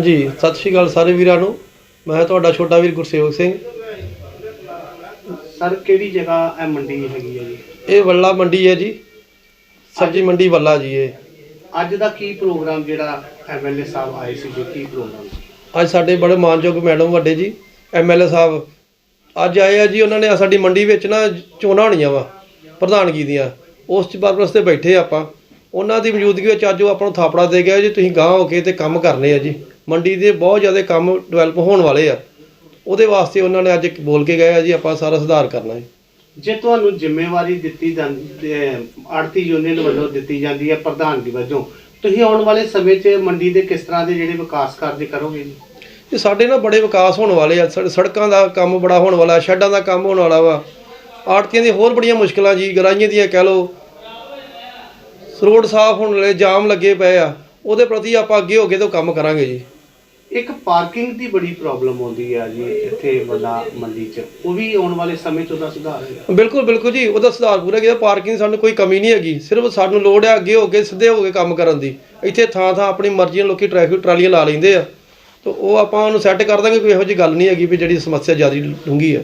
ਹਾਂਜੀ ਸਤਿ ਸ਼੍ਰੀ ਅਕਾਲ ਸਾਰੇ ਵੀਰਾਂ ਨੂੰ। ਮੈਂ ਤੁਹਾਡਾ ਛੋਟਾ ਵੀਰ ਗੁਰਸੇਵਕ ਸਿੰਘ। ਸਰ ਕਿਹੜੀ ਜਗ੍ਹਾ ਇਹ ਮੰਡੀ ਹੈਗੀ ਹੈ ਜੀ? ਇਹ ਵੱਲਾ ਮੰਡੀ ਹੈ ਜੀ। ਸਬਜ਼ੀ ਮੰਡੀ ਵੱਲਾ ਜੀ ਇਹ। ਅੱਜ ਦਾ ਕੀ ਪ੍ਰੋਗਰਾਮ ਜਿਹੜਾ ਐਮਐਲਏ ਸਾਹਿਬ ਆਏ ਸੀ ਜੋ? ਕੀ ਪ੍ਰੋਗਰਾਮ ਸੀ? ਅੱਜ ਸਾਡੇ ਬੜੇ ਮਾਨਯੋਗ ਮੈਡਮ ਵੱਡੇ ਜੀ ਐਮਐਲਏ ਸਾਹਿਬ। ਅੱਜ ਆਏ ਆ ਜੀ ਉਹਨਾਂ ਨੇ ਸਾਡੀ ਮੰਡੀ ਵਿੱਚ ਨਾ ਚੋਣਾਂ ਹੋਣੀਆਂ ਵਾ ਪ੍ਰਧਾਨਗੀ ਦੀਆਂ। ਉਸ ਚ ਪਰਪਸ ਤੇ ਬੈਠੇ ਆਪਾਂ। ਉਹਨਾਂ ਦੀ ਮੌਜੂਦਗੀ ਵਿੱਚ ਅੱਜ ਉਹ ਆਪਾਂ ਨੂੰ ਥਾਪੜਾ ਦੇ ਗਿਆ ਜੀ ਤੁਸੀਂ ਗਾਂਹ ਹੋ ਕੇ ਤੇ ਕੰਮ ਕਰਨੇ ਆ ਜੀ। ਮੰਡੀ ਦੇ ਬਹੁਤ ਜ਼ਿਆਦਾ ਕੰਮ ਡਿਵੈਲਪ ਹੋਣ ਵਾਲੇ ਆ। ਉਹਦੇ ਵਾਸਤੇ ਉਹਨਾਂ ਨੇ ਅੱਜ ਬੋਲ ਕੇ ਗਏ ਆ ਜੀ ਆਪਾਂ ਸਾਰਾ ਸੁਧਾਰ ਕਰਨਾ ਹੈ ਜੇ ਤੁਹਾਨੂੰ ਜ਼ਿੰਮੇਵਾਰੀ ਦਿੱਤੀ ਜਾਂਦੀ ਆੜਤੀ ਯੂਨੀਅਨ ਵੱਲੋਂ ਦਿੱਤੀ ਜਾਂਦੀ ਹੈ ਪ੍ਰਧਾਨਗੀ ਵਜੋਂ ਤੁਸੀਂ ਆਉਣ ਵਾਲੇ ਸਮੇਂ 'ਚ ਮੰਡੀ ਦੇ ਕਿਸ ਤਰ੍ਹਾਂ ਦੇ ਜਿਹੜੇ ਵਿਕਾਸ ਕਾਰਜ ਕਰੋਗੇ ਜੀ? ਇਹ ਸਾਡੇ ਨਾ ਬੜੇ ਵਿਕਾਸ ਹੋਣ ਵਾਲੇ ਆ ਸੜ- ਸੜਕਾਂ ਦਾ ਕੰਮ ਬੜਾ ਹੋਣ ਵਾਲਾ ਸ਼ੈੱਡਾਂ ਦਾ ਕੰਮ ਹੋਣ ਵਾਲਾ ਵਾ। ਆੜਤੀਆਂ ਦੀ ਹੋਰ ਬੜੀਆਂ ਮੁਸ਼ਕਲਾਂ ਜੀ ਗਰਾਈਆਂ ਦੀਆਂ ਕਹਿ ਲਓ। ਰੋਡ ਸਾਫ਼ ਹੋਣ ਵਾਲੇ ਜਾਮ ਲੱਗੇ ਪਏ ਆ। ਉਹਦੇ ਪ੍ਰਤੀ ਆਪਾਂ ਅੱਗੇ ਹੋ ਕੇ ਤਾਂ ਕੰਮ ਕਰਾਂਗੇ ਜੀ। ਇੱਕ ਪਾਰਕਿੰਗ ਦੀ ਬੜੀ ਪ੍ਰੋਬਲਮ ਆਉਂਦੀ ਹੈ ਜੀ ਇੱਥੇ ਵੱਡਾ ਮੰਡੀ 'ਚ। ਉਹ ਵੀ ਆਉਣ ਵਾਲੇ ਸਮੇਂ 'ਚ ਉਹਦਾ ਸੁਧਾਰ ਹੋਏਗਾ। ਬਿਲਕੁਲ ਬਿਲਕੁਲ ਜੀ ਉਹਦਾ ਸੁਧਾਰ ਪੂਰਾ ਕੀਤਾ। ਪਾਰਕਿੰਗ ਸਾਨੂੰ ਕੋਈ ਕਮੀ ਨਹੀਂ ਹੈਗੀ। ਸਿਰਫ ਸਾਨੂੰ ਲੋੜ ਹੈ ਅੱਗੇ ਹੋ ਕੇ ਸਿੱਧੇ ਹੋ ਕੇ ਕੰਮ ਕਰਨ ਦੀ। ਇੱਥੇ ਥਾਂ ਥਾਂ ਆਪਣੀ ਮਰਜ਼ੀ ਨਾਲ ਲੋਕੀ ਟ੍ਰੈਫਿਕ ਟਰਾਲੀਆਂ ਲਾ ਲੈਂਦੇ ਆ। ਤਾਂ ਉਹ ਆਪਾਂ ਉਹਨੂੰ ਸੈੱਟ ਕਰ ਦਾਂਗੇ ਕੋਈ ਇਹੋ ਜਿਹੀ ਗੱਲ ਨਹੀਂ ਹੈਗੀ ਵੀ ਜਿਹੜੀ ਸਮੱਸਿਆ ਜ਼ਿਆਦਾ ਡੂੰਘੀ ਆ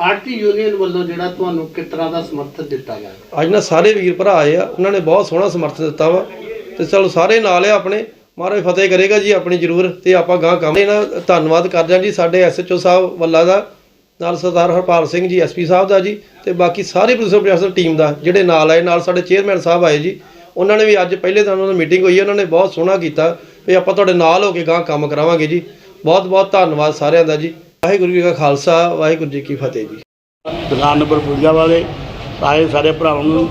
ਆੜਤੀ ਯੂਨੀਅਨ ਵੱਲੋਂ ਜਿਹੜਾ ਤੁਹਾਨੂੰ ਕਿਸ ਤਰ੍ਹਾਂ ਦਾ ਸਮਰਥਨ ਦਿੱਤਾ ਗਿਆ? ਅੱਜ ਨਾ ਸਾਰੇ ਵੀਰ ਭਰਾ ਆਏ ਆ। ਉਹਨਾਂ ਨੇ ਬਹੁਤ ਸੋਹਣਾ ਸਮਰਥਨ ਦਿੱਤਾ ਵਾ। ਤੇ ਚਲੋ ਸਾਰੇ ਨਾਲ ਆ ਆਪਣੇ। ਮਹਾਰਾਜ ਫਤਿਹ ਕਰੇਗਾ ਜੀ ਆਪਣੀ ਜ਼ਰੂਰ ਤੇ ਆਪਾਂ ਗਾਂ ਕੰਮ ਇਹਨਾਂ ਧੰਨਵਾਦ ਕਰਦੇ ਹਾਂ ਜੀ ਸਾਡੇ ਐਸਐਚਓ ਸਾਹਿਬ ਵੱਲਾ ਦਾ, ਨਾਲ ਸਰਦਾਰ ਹਰਪਾਲ ਸਿੰਘ ਜੀ ਐਸਪੀ ਸਾਹਿਬ ਦਾ ਜੀ ਤੇ ਬਾਕੀ ਸਾਰੇ ਪੁਲਿਸ ਪ੍ਰਸ਼ਾਸਨ ਟੀਮ ਦਾ ਜਿਹੜੇ ਨਾਲ ਆਏ, ਨਾਲ ਸਾਡੇ ਚੇਅਰਮੈਨ ਸਾਹਿਬ ਆਏ ਜੀ। ਉਹਨਾਂ ਨੇ ਵੀ ਅੱਜ ਪਹਿਲੇ ਦਿਨ ਉਹਨਾਂ ਦੀ ਮੀਟਿੰਗ ਹੋਈ ਹੈ ਉਹਨਾਂ ਨੇ ਬਹੁਤ ਸੋਹਣਾ ਕੀਤਾ ਵੀ ਆਪਾਂ ਤੁਹਾਡੇ ਨਾਲ ਹੋ ਕੇ ਗਾਂ ਕੰਮ ਕਰਾਵਾਂਗੇ ਜੀ। ਬਹੁਤ ਬਹੁਤ ਧੰਨਵਾਦ ਸਾਰਿਆਂ ਦਾ ਜੀ। ਵਾਹਿਗੁਰੂ ਜੀ ਕਾ ਖਾਲਸਾ, ਵਾਹਿਗੁਰੂ ਜੀ ਕੀ ਫਤਿਹ ਜੀ। ਦੁਕਾਨ ਨੰਬਰ ਫੁੱਲਿਆ ਵਾਲੇ ਸਾਰੇ ਸਾਰੇ ਭਰਾਵਾਂ ਨੂੰ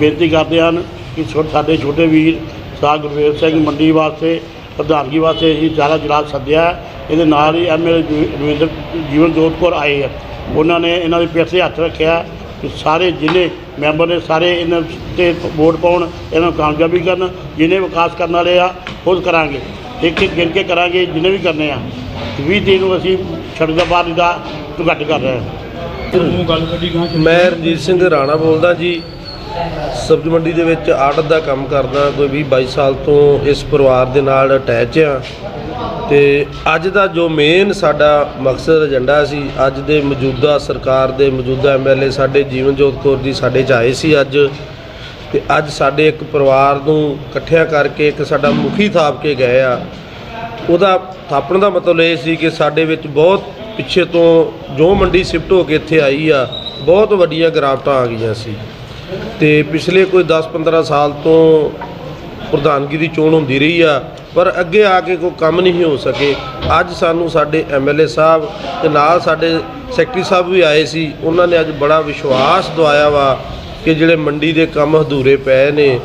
ਬੇਨਤੀ ਕਰਦੇ ਹਨ ਕਿ ਛੋ- ਸਾਡੇ ਛੋਟੇ ਵੀਰ ਸਾਹ ਗੁਰਵੇਲ ਸਿੰਘ ਮੰਡੀ ਵਾਸਤੇ ਪ੍ਰਧਾਨਗੀ ਵਾਸਤੇ ਅਸੀਂ ਸਾਰਾ ਜਲਾਸ ਸੱਦਿਆ। ਹੈ। ਇਹਦੇ ਨਾਲ ਹੀ ਐਮਐਲ ਰਵਿੰਦਰ ਜੀਵਨ ਜੋਤ ਕੌਰ ਆਏ ਆ। ਉਹਨਾਂ ਨੇ ਇਹਨਾਂ ਦੇ ਪਿੱਛੇ ਹੱਥ ਰੱਖਿਆ ਕਿ ਸਾਰੇ ਜ਼ਿਲ੍ਹੇ ਮੈਂਬਰ ਨੇ ਸਾਰੇ ਇਹਨਾਂ ਤੇ ਵੋਟ ਪਾਉਣ ਇਹਨਾਂ ਨੂੰ ਕਾਮਯਾਬੀ ਕਰਨ ਜਿਹਨੇ ਵਿਕਾਸ ਕਰਨ ਵਾਲੇ ਆ ਉਹ ਕਰਾਂਗੇ। ਇੱਕ ਇੱਕ ਗਿਣ ਕੇ ਕਰਾਂਗੇ ਜਿਹਨੇ ਵੀ ਕਰਨੇ ਆ। 20 ਤਰੀਕ ਨੂੰ ਅਸੀਂ ਬਾਹਰ ਦਾ ਘੱਟ ਕਰ ਰਹੇ ਹਾਂ। ਮੈਂ ਰਣਜੀਤ ਸਿੰਘ ਰਾਣਾ ਬੋਲਦਾ ਜੀ। ਸਬਜ਼ੀ ਮੰਡੀ ਦੇ ਵਿੱਚ ਆੜਤ ਦਾ ਕੰਮ ਕਰਦਾ, ਕੋਈ 20 22 ਸਾਲ ਤੋਂ ਇਸ ਪਰਿਵਾਰ ਦੇ ਨਾਲ ਅਟੈਚ ਆ। ਤੇ ਅੱਜ ਦਾ ਜੋ ਮੇਨ ਸਾਡਾ ਮਕਸਦ ਏਜੰਡਾ ਸੀ, ਅੱਜ ਦੇ ਮੌਜੂਦਾ ਸਰਕਾਰ ਦੇ ਮੌਜੂਦਾ ਐਮਐਲਏ ਸਾਡੇ ਜੀਵਨਜੋਤ ਕੌਰ ਜੀ ਸਾਡੇ ਚ ਆਏ ਸੀ ਅੱਜ। ਤੇ ਅੱਜ ਸਾਡੇ ਇੱਕ ਪਰਿਵਾਰ ਨੂੰ ਇਕੱਠਿਆਂ ਕਰਕੇ ਇੱਕ ਸਾਡਾ ਮੁਖੀ ਥਾਪ ਕੇ ਗਏ ਆ। ਉਹਦਾ ਥਾਪਣ ਦਾ ਮਤਲਬ ਇਹ ਸੀ ਕਿ ਸਾਡੇ ਵਿੱਚ ਬਹੁਤ ਪਿੱਛੇ ਤੋਂ ਜੋ ਮੰਡੀ ਸ਼ਿਫਟ ਹੋ ਕੇ ਇੱਥੇ ਆਈ ਆ, ਬਹੁਤ ਵੱਡੀਆਂ ਗਰਾਵਟਾਂ ਆ ਗਈਆਂ ਸੀ। ਤੇ ਪਿਛਲੇ ਕੋਈ 10-15 ਸਾਲ ਤੋਂ ਪ੍ਰਧਾਨਗੀ ਦੀ ਚੋਣ ਹੁੰਦੀ ਰਹੀ ਆ, ਪਰ ਅੱਗੇ ਆ ਕੇ ਕੋਈ ਕੰਮ ਨਹੀਂ ਹੋ ਸਕੇ। ਅੱਜ ਸਾਨੂੰ ਸਾਡੇ ਐਮਐਲਏ ਸਾਹਿਬ ਤੇ ਨਾਲ ਸਾਡੇ ਸੈਕਟਰੀ ਸਾਹਿਬ ਵੀ ਆਏ ਸੀ। ਉਹਨਾਂ ਨੇ ਅੱਜ ਬੜਾ ਵਿਸ਼ਵਾਸ ਦਵਾਇਆ ਵਾ ਕਿ ਜਿਹੜੇ ਮੰਡੀ ਦੇ ਕੰਮ ਅਧੂਰੇ ਪਏ ਨੇ,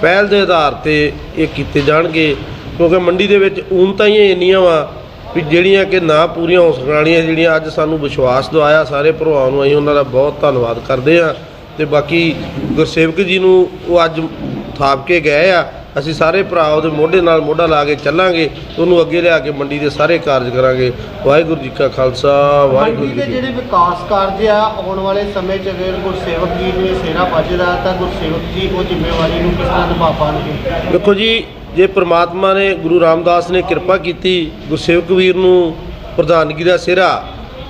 ਪਹਿਲ ਦੇ ਆਧਾਰ ਤੇ ਇਹ ਕੀਤੇ ਜਾਣਗੇ। ਕਿਉਂਕਿ ਮੰਡੀ ਦੇ ਵਿੱਚ ਊਨਤਾਂ ਹੀ ਇੰਨੀਆਂ ਵਾ ਵੀ ਜਿਹੜੀਆਂ ਕਿ ਨਾ ਪੂਰੀਆਂ ਹੋ ਸਕਣ ਵਾਲੀਆਂ ਜਿਹੜੀਆਂ ਅੱਜ ਸਾਨੂੰ ਵਿਸ਼ਵਾਸ ਦਵਾਇਆ, ਸਾਰੇ ਭਰਾਵਾਂ ਨੂੰ ਅਸੀਂ ਉਹਨਾਂ ਦਾ ਬਹੁਤ ਧੰਨਵਾਦ ਕਰਦੇ ਆ ਤੇ ਬਾਕੀ ਗੁਰਸੇਵਕ ਜੀ ਨੂੰ ਉਹ ਅੱਜ ਥਾਪ ਕੇ ਗਏ ਆ ਅਸੀਂ ਸਾਰੇ ਭਰਾ ਉਹਦੇ ਮੋਢੇ ਨਾਲ ਮੋਢਾ ਲਾ ਕੇ ਚੱਲਾਂਗੇ ਉਹਨੂੰ ਅੱਗੇ ਲਿਆ ਕੇ ਮੰਡੀ ਦੇ ਸਾਰੇ ਕਾਰਜ ਕਰਾਂਗੇ। ਵਾਹਿਗੁਰੂ ਜੀ ਕਾ ਖਾਲਸਾ ਵਾਹਿਗੁਰੂ ਜੀ ਦੇ ਜਿਹੜੇ ਵਿਕਾਸ ਕਾਰਜ ਆ ਆਉਣ ਵਾਲੇ ਸਮੇਂ 'ਚ ਅਗਰ ਗੁਰਸੇਵਕ ਜੀ ਨੇ ਸੇਰਾ ਵੱਜਦਾ ਤਾਂ ਗੁਰਸੇਵਕ ਜੀ ਉਹ ਜ਼ਿੰਮੇਵਾਰੀ ਨੂੰ ਕਿਸ ਤਰ੍ਹਾਂ ਨਿਭਾ ਪਾਣਗੇ? ਵੇਖੋ ਜੀ ਜੇ ਪ੍ਰਮਾਤਮਾ ਨੇ ਗੁਰੂ ਰਾਮਦਾਸ ਨੇ ਕਿਰਪਾ ਕੀਤੀ ਗੁਰਸੇਵਕ ਵੀਰ ਨੂੰ ਪ੍ਰਧਾਨਗੀ ਦਾ ਸਿਹਰਾ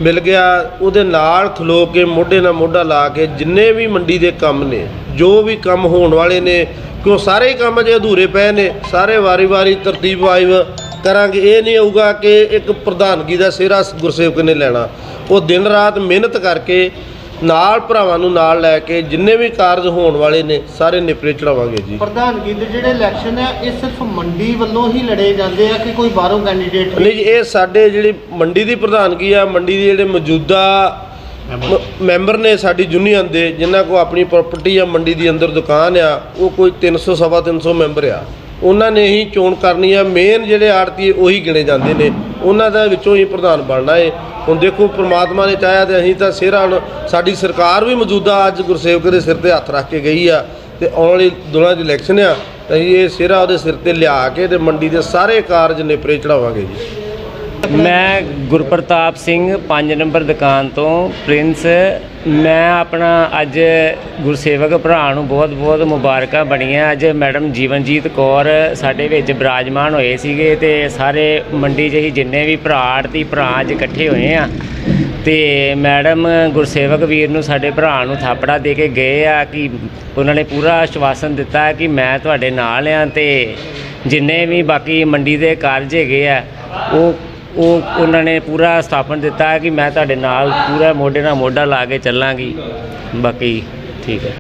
ਮਿਲ ਗਿਆ, ਉਹਦੇ ਨਾਲ ਖਲੋ ਕੇ ਮੋਢੇ ਨਾਲ ਮੋਢਾ ਲਾ ਕੇ ਜਿੰਨੇ ਵੀ ਮੰਡੀ ਦੇ ਕੰਮ ਨੇ, ਜੋ ਵੀ ਕੰਮ ਹੋਣ ਵਾਲੇ ਨੇ, ਕਿਉਂ ਸਾਰੇ ਹੀ ਕੰਮ ਜੇ ਅਧੂਰੇ ਪਏ ਨੇ, ਸਾਰੇ ਵਾਰੀ-ਵਾਰੀ ਤਰਤੀਬ ਵਾਈਵ ਕਰਾਂਗੇ। ਇਹ ਨਹੀਂ ਹੋਊਗਾ ਕਿ ਇੱਕ ਪ੍ਰਧਾਨਗੀ ਦਾ ਸਿਹਰਾ ਗੁਰਸੇਵਕ ਨੇ ਲੈਣਾ। ਉਹ ਦਿਨ ਰਾਤ ਮਿਹਨਤ ਕਰਕੇ ਨਾਲ ਭਰਾਵਾਂ ਨੂੰ ਨਾਲ ਲੈ ਕੇ ਜਿੰਨੇ ਵੀ ਕਾਰਜ ਹੋਣ ਵਾਲੇ ਨੇ ਸਾਰੇ ਨਿਪਰੇ ਚੜਾਵਾਂਗੇ ਜੀ। ਪ੍ਰਧਾਨਗੀ ਦੇ ਜਿਹੜੇ ਇਲੈਕਸ਼ਨ ਆ ਇਹ ਸਿਰਫ ਮੰਡੀ ਵੱਲੋਂ ਹੀ ਲੜੇ ਜਾਂਦੇ ਆ ਕਿ ਕੋਈ ਬਾਹਰੋਂ ਕੈਂਡੀਡੇਟ ਨਹੀਂ ਜੀ ਇਹ ਸਾਡੇ ਜਿਹੜੀ ਮੰਡੀ ਦੀ ਪ੍ਰਧਾਨਗੀ ਆ ਮੰਡੀ ਦੇ ਜਿਹੜੇ ਮੌਜੂਦਾ ਮੈਂਬਰ ਨੇ ਸਾਡੀ ਯੂਨੀਅਨ ਦੇ ਜਿਨ੍ਹਾਂ ਕੋ ਆਪਣੀ ਪ੍ਰਾਪਰਟੀ ਆ ਮੰਡੀ ਦੀ ਅੰਦਰ ਦੁਕਾਨ ਆ ਉਹ ਕੋਈ 300 ਸਵਾ 300 ਮੈਂਬਰ ਆ। ਉਹਨਾਂ ਨੇ ਹੀ ਚੋਣ ਕਰਨੀ ਆ। ਮੇਨ ਜਿਹੜੇ ਆੜਤੀ ਉਹੀ ਗਿਣੇ ਜਾਂਦੇ ਨੇ। ਉਹਨਾਂ ਦਾ ਵਿੱਚੋਂ ਹੀ ਪ੍ਰਧਾਨ ਬਣਨਾ ਏ। ਹੁਣ ਦੇਖੋ, ਪ੍ਰਮਾਤਮਾ ਨੇ ਚਾਹਿਆ ਤੇ ਅਸੀਂ ਤਾਂ ਸਿਹਰਾ ਹੁਣ ਸਾਡੀ ਸਰਕਾਰ ਵੀ ਮੌਜੂਦਾ ਅੱਜ ਗੁਰਸੇਵਕ ਦੇ ਸਿਰ ਤੇ ਹੱਥ ਰੱਖ ਕੇ ਗਈ ਆ ਤੇ ਆਉਣ ਵਾਲੀ ਦੋਨਾਂ 'ਚ ਇਲੈਕਸ਼ਨ ਆ, ਤਾਂ ਅਸੀਂ ਇਹ ਸਿਹਰਾ ਉਹਦੇ ਸਿਰ ਤੇ ਲਿਆ ਕੇ ਤੇ ਮੰਡੀ ਦੇ ਸਾਰੇ ਕਾਰਜ ਨੇਪਰੇ ਚੜਾਵਾਂਗੇ ਜੀ। ਮੈਂ ਗੁਰਪ੍ਰਤਾਪ ਸਿੰਘ 5 ਨੰਬਰ ਦੁਕਾਨ ਤੋਂ, ਪ੍ਰਿੰਸ ਮੈਂ ਆਪਣਾ ਅੱਜ ਗੁਰਸੇਵਕ ਭਰਾ ਨੂੰ ਬਹੁਤ-ਬਹੁਤ ਮੁਬਾਰਕਾਂ ਬਣੀਆਂ। ਅੱਜ ਮੈਡਮ ਜੀਵਨਜੀਤ ਕੌਰ ਸਾਡੇ ਵਿੱਚ ਬਿਰਾਜਮਾਨ ਹੋਏ ਸੀਗੇ ਤੇ ਸਾਰੇ ਮੰਡੀ 'ਚ ਹੀ ਜਿੰਨੇ ਵੀ ਭਰਾ ਆੜਤੀ ਭਰਾ ਅੱਜ ਇਕੱਠੇ ਹੋਏ ਆ। ਤੇ ਮੈਡਮ ਗੁਰਸੇਵਕ ਵੀਰ ਨੂੰ ਸਾਡੇ ਭਰਾ ਨੂੰ ਥਾਪੜਾ ਦੇ ਕੇ ਗਏ ਆ ਕਿ ਉਹਨਾਂ ਨੇ ਪੂਰਾ ਆਸ਼ਵਾਸਨ ਦਿੱਤਾ ਕਿ ਮੈਂ ਤੁਹਾਡੇ ਨਾਲ ਆ ਤੇ ਜਿੰਨੇ ਵੀ ਬਾਕੀ ਮੰਡੀ ਦੇ ਕਾਰਜ ਹੈਗੇ ਆ, ਉਹ ਉਹ ਉਹਨਾਂ ਨੇ ਪੂਰਾ ਸਥਾਪਨ ਦਿੱਤਾ ਹੈ ਕਿ ਮੈਂ ਤੁਹਾਡੇ ਨਾਲ ਪੂਰਾ ਮੋਢੇ ਨਾਲ ਮੋਢਾ ਲਾ ਕੇ ਚੱਲਾਂਗੀ। ਬਾਕੀ ਠੀਕ ਹੈ।